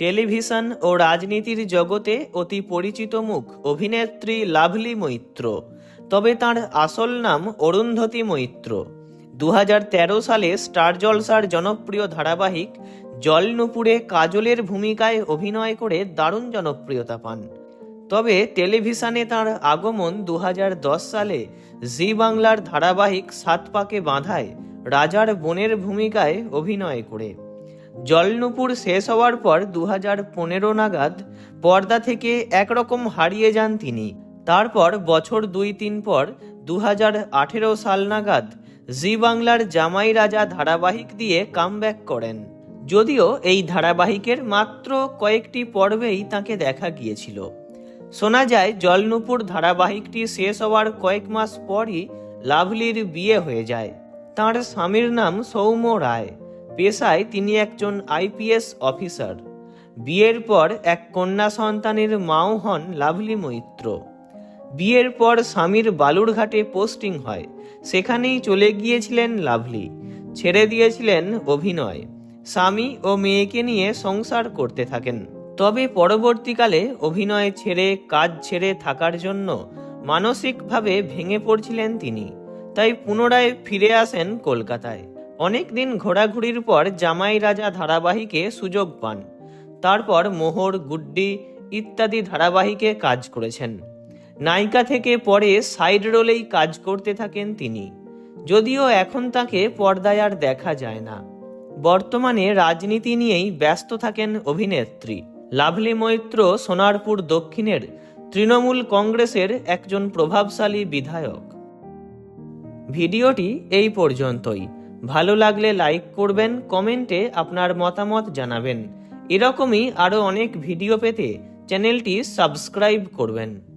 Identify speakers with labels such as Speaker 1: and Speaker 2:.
Speaker 1: Television ও রাজনীতির জগতে অতি পরিচিত মুখ অভিনেত্রী লাভলি মৈত্র। তবে তার আসল নাম অরুন্ধতী মৈত্র। দু হাজার তেরো সালে স্টার জলসার জনপ্রিয় ধারাবাহিক জল নুপুরে কাজলের ভূমিকায় অভিনয় করে দারুণ জনপ্রিয়তা পান। তবে টেলিভিশনে তার আগমন দু হাজার দশ সালে জি বাংলার ধারাবাহিক সাত পাকে বাঁধায় রাজার বোনের ভূমিকায় অভিনয় করে। জলনুপুর শেষ হওয়ার পর দু পনেরো নাগাদ পর্দা থেকে একরকম হারিয়ে যান তিনি। তারপর বছর দুই তিন পর দু আঠেরো সাল নাগাদ জি বাংলার জামাই রাজা ধারাবাহিক দিয়ে কামব্যাক করেন। যদিও এই ধারাবাহিকের মাত্র কয়েকটি পর্বেই তাকে দেখা গিয়েছিল। শোনা যায়, জলনুপুর ধারাবাহিকটি শেষ হওয়ার কয়েক মাস পরই লাভলির বিয়ে হয়ে যায়। তার স্বামীর নাম সৌম্য রায়। পেশায় তিনি একজন আইপিএস অফিসার। বিয়ের পর এক কন্যা সন্তানের মাও হন লাভলি মৈত্র। বিয়ের পর স্বামীর বালুরঘাটে পোস্টিং হয়। সেখানেই চলে গিয়েছিলেন লাভলি। ছেড়ে দিয়েছিলেন অভিনয়। স্বামী ও মেয়েকে নিয়ে সংসার করতে থাকেন। তবে পরবর্তীকালে অভিনয় ছেড়ে, কাজ ছেড়ে থাকার জন্য মানসিকভাবে ভেঙে পড়ছিলেন তিনি। তাই পুনরায় ফিরে আসেন কলকাতায়। অনেক দিন ঘোরাঘুরির পর জামাই রাজা ধারাবাহিকে সুযোগ পান। তারপর মোহর, গুড্ডি ইত্যাদি ধারাবাহিকে কাজ করেছেন। নায়িকা থেকে পরে সাইড রোলেই কাজ করতে থাকেন তিনি। যদিও এখন তাকে পর্দায় আর দেখা যায় না। বর্তমানে রাজনীতি নিয়েই ব্যস্ত থাকেন অভিনেত্রী। লাভলি মৈত্র সোনারপুর দক্ষিণের তৃণমূল কংগ্রেসের একজন প্রভাবশালী বিধায়ক। ভিডিওটি এই পর্যন্তই। ভালো লাগলে লাইক করবেন কমেন্টে আপনার মতামত জানাবেন। এরকমই আরও অনেক ভিডিও পেতে চ্যানেলটি সাবস্ক্রাইব করবেন।